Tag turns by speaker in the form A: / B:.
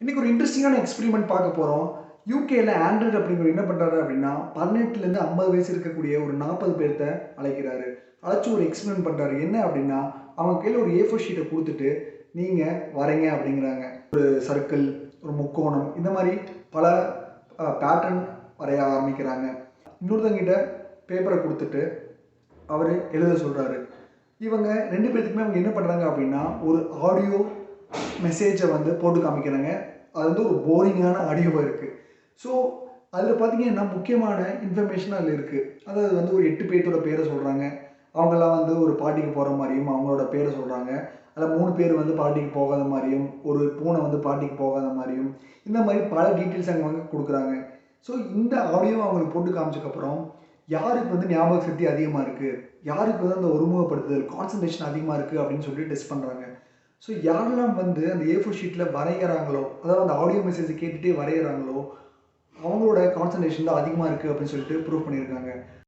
A: இன்னைக்கு ஒரு இன்ட்ரெஸ்டிங்கான எக்ஸ்பெரிமெண்ட் பார்க்க போகிறோம் யூகேல ஆண்ட்ராய்டு அப்படிங்கிற என்ன பண்ணுறாரு அப்படின்னா பதினெட்டுலேருந்து ஐம்பது வயசு இருக்கக்கூடிய ஒரு நாற்பது பேர்த்த அழைக்கிறாரு. அழைச்சி ஒரு எக்ஸ்பெரிமெண்ட் பண்ணுறாரு என்ன அப்படின்னா அவங்க கையில் ஒரு ஏ ஃபோர் ஷீட்டை கொடுத்துட்டு நீங்கள் வரீங்க அப்படிங்கிறாங்க. ஒரு சர்க்கிள் ஒரு முக்கோணம் இந்த மாதிரி பல பேட்டர்ன் வரைய ஆரம்பிக்கிறாங்க. இன்னொருத்தங்கிட்ட பேப்பரை கொடுத்துட்டு அவர் எழுத சொல்கிறாரு இவங்க ரெண்டு பேர்த்துக்குமே அவங்க என்ன பண்ணுறாங்க அப்படின்னா ஒரு ஆடியோ மெசேஜை வந்து போட்டு காமிக்கிறாங்க. அது வந்து ஒரு போரிங்கான ஆடியோவாக இருக்குது ஸோ அதில் பார்த்தீங்கன்னா முக்கியமான இன்ஃபர்மேஷன் அதில் இருக்குது அதாவது வந்து ஒரு எட்டு பேர்த்தோட பேரை சொல்கிறாங்க அவங்கெல்லாம் வந்து ஒரு பாட்டிக்கு போகிற மாதிரியும் அவங்களோட பேரை சொல்கிறாங்க அதில் மூணு பேர் வந்து பாட்டிக்கு போகாத மாதிரியும் ஒரு பூனை வந்து பாட்டிக்கு போகாத மாதிரியும் இந்த மாதிரி பல டீட்டெயில்ஸ் அங்கே வந்து கொடுக்குறாங்க. ஸோ இந்த ஆடியோ அவங்களுக்கு போட்டு காமிச்சக்கப்புறம் யாருக்கு வந்து ஞாபக சக்தி அதிகமாக இருக்குது யாருக்கு வந்து அந்த ஒருமுகப்படுத்துதல் கான்சன்ட்ரேஷன் அதிகமாக இருக்குது அப்படின்னு சொல்லி டெஸ்ட் பண்ணுறாங்க ஸோ யாரெல்லாம் வந்து அந்த ஏ ஃபோர் ஷீட்டில் வரைகிறாங்களோ அதாவது அந்த ஆடியோ மெசேஜ் கேட்டுகிட்டே வரைகிறாங்களோ அவங்களோட கான்சன்ட்ரேஷன் தான் அதிகமாக இருக்குது அப்படின்னு சொல்லிட்டு ப்ரூவ் பண்ணியிருக்காங்க.